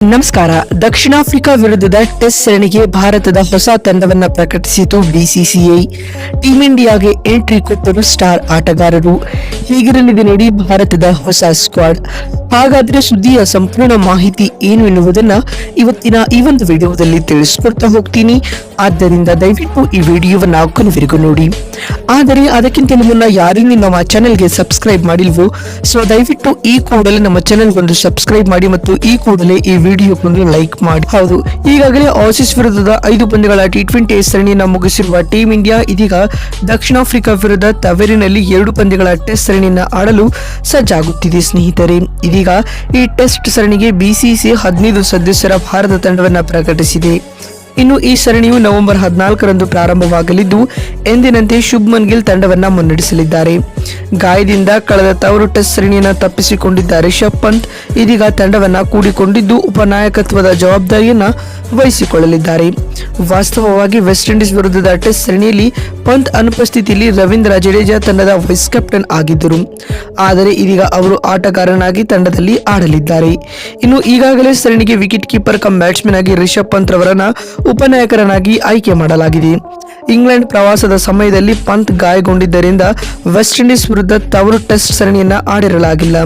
ನಮಸ್ಕಾರ. ದಕ್ಷಿಣ ಆಫ್ರಿಕಾ ವಿರುದ್ಧದ ಟೆಸ್ಟ್ ಸರಣಿಗೆ ಭಾರತದ ಹೊಸ ತಂಡವನ್ನು ಪ್ರಕಟಿಸಿತು ಬಿಸಿಸಿಐ ಟೀಂ ಇಂಡಿಯಾಗೆ ಎಂಟ್ರಿ ಕೊಟ್ಟರು ಸ್ಟಾರ್ ಆಟಗಾರರು. ಹೀಗಿರಲಿದೆ ನೋಡಿ ಭಾರತದ ಹೊಸ ಸ್ಕ್ವಾಡ್ ಹಾಗಾದ್ರೆ ಸುದ್ದಿಯ ಸಂಪೂರ್ಣ ಮಾಹಿತಿ ಏನು ಎನ್ನುವುದನ್ನ ಇವತ್ತಿನ ಈ ಒಂದು ವಿಡಿಯೋದಲ್ಲಿ ತಿಳಿಸ್ಕೊಡ್ತಾ ಹೋಗ್ತೀನಿ. ಆದ್ದರಿಂದ ದಯವಿಟ್ಟು ಈ ವಿಡಿಯೋವನ್ನ ಕೊನೆವರೆಗೂ ನೋಡಿ. ಆದರೆ ಅದಕ್ಕಿಂತ ಮುನ್ನ ನಿಮ್ಮ ನಮ್ಮ ಚಾನೆಲ್ಗೆ ಸಬ್ಸ್ಕ್ರೈಬ್ ಮಾಡಿಲ್ವೋ, ಸೊ ದಯವಿಟ್ಟು ಈ ಕೂಡಲೇ ನಮ್ಮ ಚಾನೆಲ್ಗೊಂದು ಸಬ್ಸ್ಕ್ರೈಬ್ ಮಾಡಿ ಮತ್ತು ಈ ಕೂಡಲೇ ಈ ವಿಡಿಯೋಗೊಂದು ಲೈಕ್ ಮಾಡಿ. ಹೌದು, ಈಗಾಗಲೇ ಆಸೀಸ್ ವಿರುದ್ಧದ ಐದು ಪಂದ್ಯಗಳ ಟಿ ಟ್ವೆಂಟಿ ಸರಣಿಯನ್ನು ಮುಗಿಸಿರುವ ಟೀಂ ಇಂಡಿಯಾ ಇದೀಗ ದಕ್ಷಿಣ ಆಫ್ರಿಕಾ ವಿರುದ್ಧ ತವೆರಿನಲ್ಲಿ ಎರಡು ಪಂದ್ಯಗಳ ಟೆಸ್ಟ್ ಸರಣಿಯನ್ನು ಆಡಲು ಸಜ್ಜಾಗುತ್ತಿದೆ ಸ್ನೇಹಿತರೆ. ಇದೀಗ ಈ ಟೆಸ್ಟ್ ಸರಣಿಗೆ ಬಿಸಿಸಿ ಹದಿನೈದು ಸದಸ್ಯರ ಭಾರತ ತಂಡವನ್ನು ಪ್ರಕಟಿಸಿದೆ. ಇನ್ನು ಈ ಸರಣಿಯು ನವೆಂಬರ್ ಹದಿನಾಲ್ಕರಂದು ಪ್ರಾರಂಭವಾಗಲಿದ್ದು, ಎಂದಿನಂತೆ ಶುಭ್ಮನ್ ಗಿಲ್ ತಂಡವನ್ನ ಮುನ್ನಡೆಸಲಿದ್ದಾರೆ. ಗಾಯದಿಂದ ಕಳೆದ ತವರು ಟೆಸ್ಟ್ ಸರಣಿಯನ್ನು ತಪ್ಪಿಸಿಕೊಂಡಿದ್ದ ರಿಷಬ್ ಪಂತ್ ಇದೀಗ ತಂಡವನ್ನ ಕೂಡಿಕೊಂಡಿದ್ದು, ಉಪನಾಯಕತ್ವದ ಜವಾಬ್ದಾರಿಯನ್ನು ವಹಿಸಿಕೊಳ್ಳಲಿದ್ದಾರೆ. ವಾಸ್ತವವಾಗಿ ವೆಸ್ಟ್ ಇಂಡೀಸ್ ವಿರುದ್ಧದ ಟೆಸ್ಟ್ ಸರಣಿಯಲ್ಲಿ ಪಂತ್ ಅನುಪಸ್ಥಿತಿಯಲ್ಲಿ ರವೀಂದ್ರ ಜಡೇಜಾ ತಂಡದ ವೈಸ್ ಕ್ಯಾಪ್ಟನ್ ಆಗಿದ್ದರು. ಆದರೆ ಇದೀಗ ಅವರು ಆಟಗಾರನಾಗಿ ತಂಡದಲ್ಲಿ ಆಡಲಿದ್ದಾರೆ. ಇನ್ನು ಈಗಾಗಲೇ ಸರಣಿಗೆ ವಿಕೆಟ್ ಕೀಪರ್ ಕಮ್ ಬ್ಯಾಟ್ಸ್ಮನ್ ಆಗಿ ರಿಷಬ್ ಪಂತ್ ರವರನ್ನ ಉಪನಾಯಕರನ್ನಾಗಿ ಆಯ್ಕೆ ಮಾಡಲಾಗಿದೆ. ಇಂಗ್ಲೆಂಡ್ ಪ್ರವಾಸದ ಸಮಯದಲ್ಲಿ ಪಂತ್ ಗಾಯಗೊಂಡಿದ್ದರಿಂದ ವೆಸ್ಟ್ ಇಂಡೀಸ್ ವಿರುದ್ಧ ತವರು ಟೆಸ್ಟ್ ಸರಣಿಯನ್ನು ಆಡಿರಲಾಗಿಲ್ಲ.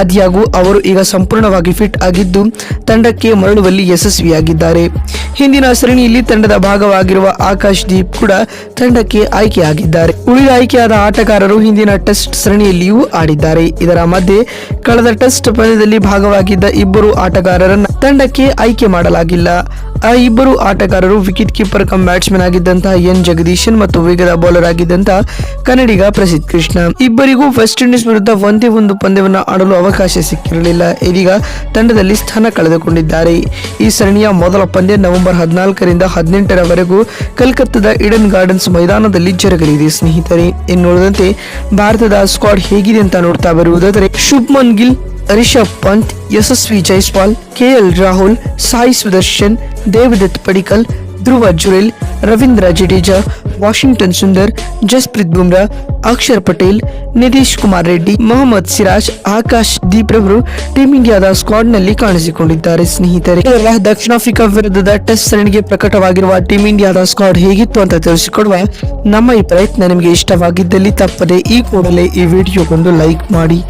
ಆದ್ಯಾಗೂ ಅವರು ಈಗ ಸಂಪೂರ್ಣವಾಗಿ ಫಿಟ್ ಆಗಿದ್ದು, ತಂಡಕ್ಕೆ ಮರಳುವಲ್ಲಿ ಯಶಸ್ವಿಯಾಗಿದ್ದಾರೆ. ಹಿಂದಿನ ಸರಣಿಯಲ್ಲಿ ತಂಡದ ಭಾಗವಾಗಿರುವ ಆಕಾಶ್ ದೀಪ್ ಕೂಡ ತಂಡಕ್ಕೆ ಆಯ್ಕೆಯಾಗಿದ್ದಾರೆ. ಉಳಿದ ಆಯ್ಕೆಯಾದ ಆಟಗಾರರು ಹಿಂದಿನ ಟೆಸ್ಟ್ ಸರಣಿಯಲ್ಲಿಯೂ ಆಡಿದ್ದಾರೆ. ಇದರ ಮಧ್ಯೆ ಕಳೆದ ಟೆಸ್ಟ್ ಪಂದ್ಯದಲ್ಲಿ ಭಾಗವಾಗಿದ್ದ ಇಬ್ಬರು ಆಟಗಾರರನ್ನ ತಂಡಕ್ಕೆ ಆಯ್ಕೆ ಮಾಡಲಾಗಿಲ್ಲ. ಆ ಇಬ್ಬರು ಆಟಗಾರರು ವಿಕೆಟ್ ಕೀಪರ್ ಕಮ್ ಬ್ಯಾಟ್ಸ್ಮನ್ ಆಗಿದ್ದಂತಹ ಎನ್. ಜಗದೀಶನ್ ಮತ್ತು ವೇಗದ ಬೌಲರ್ ಆಗಿದ್ದಂತಹ ಕನ್ನಡಿಗ ಪ್ರಸಿದ್ಧ ಕೃಷ್ಣ. ಇಬ್ಬರಿಗೂ ವೆಸ್ಟ್ ಇಂಡೀಸ್ ವಿರುದ್ಧ ಒಂದೇ ಒಂದು ಪಂದ್ಯವನ್ನು ಆಡಲು ಅವಕಾಶ ಸಿಕ್ಕಿರಲಿಲ್ಲ. ಇದೀಗ ತಂಡದಲ್ಲಿ ಸ್ಥಾನ ಕಳೆದುಕೊಂಡಿದ್ದಾರೆ. ಈ ಸರಣಿಯ ಮೊದಲ ಪಂದ್ಯ ನವೆಂಬರ್ ಹದಿನಾಲ್ಕರಿಂದ ಹದಿನೆಂಟರವರೆಗೂ ಕಲ್ಕತ್ತಾದ ಇಡನ್ ಗಾರ್ಡನ್ಸ್ ಮೈದಾನದಲ್ಲಿ ಜರಗಲಿದೆ ಸ್ನೇಹಿತರೆ. ಇನ್ನುಳಿದಂತೆ ಭಾರತದ ಸ್ಕ್ವಾಡ್ ಹೇಗಿದೆ ಅಂತ ನೋಡ್ತಾ ಬರುವುದಾದರೆ ಶುಭ್ಮನ್ ಗಿಲ್, ರಿಷಬ್ ಪಂತ್, ಯಶಸ್ವಿ ಜೈಸ್ವಾಲ್, ಕೆಎಲ್ ರಾಹುಲ್, ಸಾಯಿ ಸುದರ್ಶನ್, ದೇವದತ್ ಪಡಿಕಲ್, ಧ್ರುವ ಜುರೇಲ್, ರವೀಂದ್ರ ಜಡೇಜಾ ವಾಷಿಂಗ್ಟನ್ ಸುಂದರ್, ಜಸ್ಪ್ರೀತ್ ಬುಮ್ರಾ, ಅಕ್ಷರ್ ಪಟೇಲ್, ನಿತೀಶ್ ಕುಮಾರ್ ರೆಡ್ಡಿ, ಮೊಹಮ್ಮದ್ ಸಿರಾಜ್, ಆಕಾಶ್ ದೀಪ್ ರವರು ಟೀಂ ಇಂಡಿಯಾದ ಸ್ಕ್ವಾಡ್ನಲ್ಲಿ ಕಾಣಿಸಿಕೊಂಡಿದ್ದಾರೆ. ಸ್ನೇಹಿತರೆ ದಕ್ಷಿಣ ಆಫ್ರಿಕಾ ವಿರುದ್ಧದ ಟೆಸ್ಟ್ ಸರಣಿಗೆ ಪ್ರಕಟವಾಗಿರುವ ಟೀಂ ಇಂಡಿಯಾದ ಸ್ಕ್ವಾಡ್ ಹೇಗಿತ್ತು ಅಂತ ತಿಳಿಸಿಕೊಡುವ ನಮ್ಮ ಈ ಪ್ರಯತ್ನ ನಿಮಗೆ ಇಷ್ಟವಾಗಿದ್ದಲ್ಲಿ ತಪ್ಪದೆ ಈ ಕೂಡಲೇ ಈ ವಿಡಿಯೋಗೊಂದು ಲೈಕ್ ಮಾಡಿ.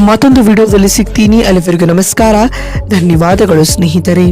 ಮತ್ತೊಂದು ವಿಡಿಯೋದಲ್ಲಿ ಸಿಗ್ತೀನಿ. ಅಲ್ಲಿವರೆಗೂ ನಮಸ್ಕಾರ. ಧನ್ಯವಾದಗಳು ಸ್ನೇಹಿತರೆ.